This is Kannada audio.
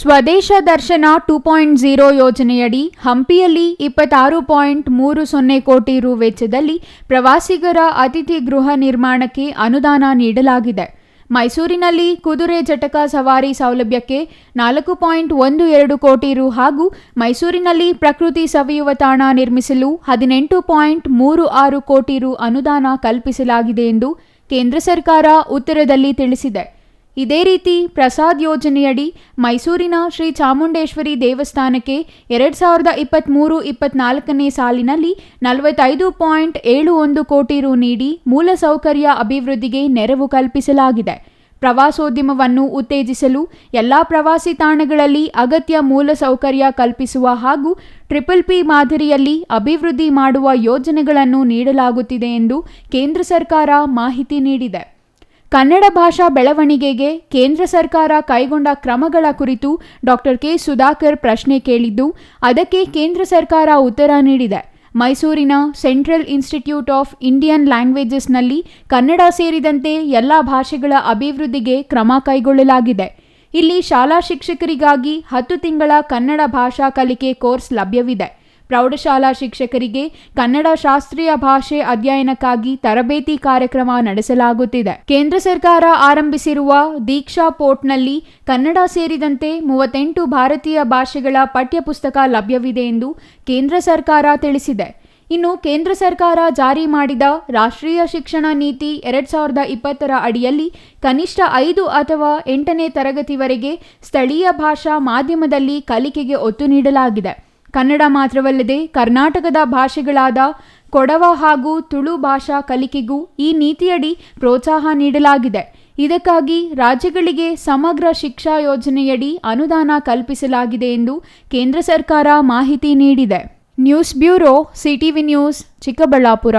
ಸ್ವದೇಶ ದರ್ಶನ ಟೂ ಪಾಯಿಂಟ್ ಝೀರೋ ಯೋಜನೆಯಡಿ ಹಂಪಿಯಲ್ಲಿ ಇಪ್ಪತ್ತಾರು ಪಾಯಿಂಟ್ ಮೂರು ಸೊನ್ನೆ ಕೋಟಿ ರು ವೆಚ್ಚದಲ್ಲಿ ಪ್ರವಾಸಿಗರ ಅತಿಥಿ ಗೃಹ ನಿರ್ಮಾಣಕ್ಕೆ ಅನುದಾನ ನೀಡಲಾಗಿದೆ. ಮೈಸೂರಿನಲ್ಲಿ ಕುದುರೆ ಜಟಕ ಸವಾರಿ ಸೌಲಭ್ಯಕ್ಕೆ ನಾಲ್ಕು ಪಾಯಿಂಟ್ ಒಂದು ಎರಡು ಕೋಟಿ ರು ಹಾಗೂ ಮೈಸೂರಿನಲ್ಲಿ ಪ್ರಕೃತಿ ಸವಿಯುವ ತಾಣ ನಿರ್ಮಿಸಲು ಹದಿನೆಂಟು ಪಾಯಿಂಟ್ ಮೂರು ಆರು ಕೋಟಿ ರು ಅನುದಾನ ಕಲ್ಪಿಸಲಾಗಿದೆ ಎಂದು ಕೇಂದ್ರ ಸರ್ಕಾರ ಉತ್ತರದಲ್ಲಿ ತಿಳಿಸಿದೆ. ಇದೇ ರೀತಿ ಪ್ರಸಾದ್ ಯೋಜನೆಯಡಿ ಮೈಸೂರಿನ ಶ್ರೀ ಚಾಮುಂಡೇಶ್ವರಿ ದೇವಸ್ಥಾನಕ್ಕೆ ಎರಡು ಸಾವಿರದ ಇಪ್ಪತ್ತ್ಮೂರು ಇಪ್ಪತ್ನಾಲ್ಕನೇ ಸಾಲಿನಲ್ಲಿ ನಲವತ್ತೈದು ಪಾಯಿಂಟ್ ಏಳು ಒಂದು ಕೋಟಿ ರು ನೀಡಿ ಮೂಲಸೌಕರ್ಯ ಅಭಿವೃದ್ಧಿಗೆ ನೆರವು ಕಲ್ಪಿಸಲಾಗಿದೆ. ಪ್ರವಾಸೋದ್ಯಮವನ್ನು ಉತ್ತೇಜಿಸಲು ಎಲ್ಲ ಪ್ರವಾಸಿ ತಾಣಗಳಲ್ಲಿ ಅಗತ್ಯ ಮೂಲಸೌಕರ್ಯ ಕಲ್ಪಿಸುವ ಹಾಗೂ ಟ್ರಿಪಲ್ ಪಿ ಮಾದರಿಯಲ್ಲಿ ಅಭಿವೃದ್ಧಿ ಮಾಡುವ ಯೋಜನೆಗಳನ್ನು ನೀಡಲಾಗುತ್ತಿದೆ ಎಂದು ಕೇಂದ್ರ ಸರ್ಕಾರ ಮಾಹಿತಿ ನೀಡಿದೆ. ಕನ್ನಡ ಭಾಷಾ ಬೆಳವಣಿಗೆಗೆ ಕೇಂದ್ರ ಸರ್ಕಾರ ಕೈಗೊಂಡ ಕ್ರಮಗಳ ಕುರಿತು ಡಾಕ್ಟರ್ ಕೆ ಸುಧಾಕರ್ ಪ್ರಶ್ನೆ ಕೇಳಿದ್ದು, ಅದಕ್ಕೆ ಕೇಂದ್ರ ಸರ್ಕಾರ ಉತ್ತರ ನೀಡಿದೆ. ಮೈಸೂರಿನ ಸೆಂಟ್ರಲ್ ಇನ್ಸ್ಟಿಟ್ಯೂಟ್ ಆಫ್ ಇಂಡಿಯನ್ ಲ್ಯಾಂಗ್ವೇಜಸ್ನಲ್ಲಿ ಕನ್ನಡ ಸೇರಿದಂತೆ ಎಲ್ಲ ಭಾಷೆಗಳ ಅಭಿವೃದ್ಧಿಗೆ ಕ್ರಮ ಕೈಗೊಳ್ಳಲಾಗಿದೆ. ಇಲ್ಲಿ ಶಾಲಾ ಶಿಕ್ಷಕರಿಗಾಗಿ ಹತ್ತು ತಿಂಗಳ ಕನ್ನಡ ಭಾಷಾ ಕಲಿಕೆ ಕೋರ್ಸ್ ಲಭ್ಯವಿದೆ. ಪ್ರೌಢಶಾಲಾ ಶಿಕ್ಷಕರಿಗೆ ಕನ್ನಡ ಶಾಸ್ತ್ರೀಯ ಭಾಷೆ ಅಧ್ಯಯನಕ್ಕಾಗಿ ತರಬೇತಿ ಕಾರ್ಯಕ್ರಮ ನಡೆಸಲಾಗುತ್ತಿದೆ. ಕೇಂದ್ರ ಸರ್ಕಾರ ಆರಂಭಿಸಿರುವ ದೀಕ್ಷಾ ಪೋರ್ಟ್ನಲ್ಲಿ ಕನ್ನಡ ಸೇರಿದಂತೆ ಮೂವತ್ತೆಂಟು ಭಾರತೀಯ ಭಾಷೆಗಳ ಪಠ್ಯಪುಸ್ತಕ ಲಭ್ಯವಿದೆ ಎಂದು ಕೇಂದ್ರ ಸರ್ಕಾರ ತಿಳಿಸಿದೆ. ಇನ್ನು ಕೇಂದ್ರ ಸರ್ಕಾರ ಜಾರಿ ಮಾಡಿದ ರಾಷ್ಟ್ರೀಯ ಶಿಕ್ಷಣ ನೀತಿ ಎರಡ್ ಸಾವಿರದ ಇಪ್ಪತ್ತರ ಅಡಿಯಲ್ಲಿ ಕನಿಷ್ಠ ಐದು ಅಥವಾ ಎಂಟನೇ ತರಗತಿವರೆಗೆ ಸ್ಥಳೀಯ ಭಾಷಾ ಮಾಧ್ಯಮದಲ್ಲಿ ಕಲಿಕೆಗೆ ಒತ್ತು ನೀಡಲಾಗಿದೆ. ಕನ್ನಡ ಮಾತ್ರವಲ್ಲದೆ ಕರ್ನಾಟಕದ ಭಾಷೆಗಳಾದ ಕೊಡವ ಹಾಗೂ ತುಳು ಭಾಷಾ ಕಲಿಕೆಗೂ ಈ ನೀತಿಯಡಿ ಪ್ರೋತ್ಸಾಹ ನೀಡಲಾಗಿದೆ. ಇದಕ್ಕಾಗಿ ರಾಜ್ಯಗಳಿಗೆ ಸಮಗ್ರ ಶಿಕ್ಷಾ ಯೋಜನೆಯಡಿ ಅನುದಾನ ಕಲ್ಪಿಸಲಾಗಿದೆ ಎಂದು ಕೇಂದ್ರ ಸರ್ಕಾರ ಮಾಹಿತಿ ನೀಡಿದೆ. News bureau, CTV news, Chikkaballapur.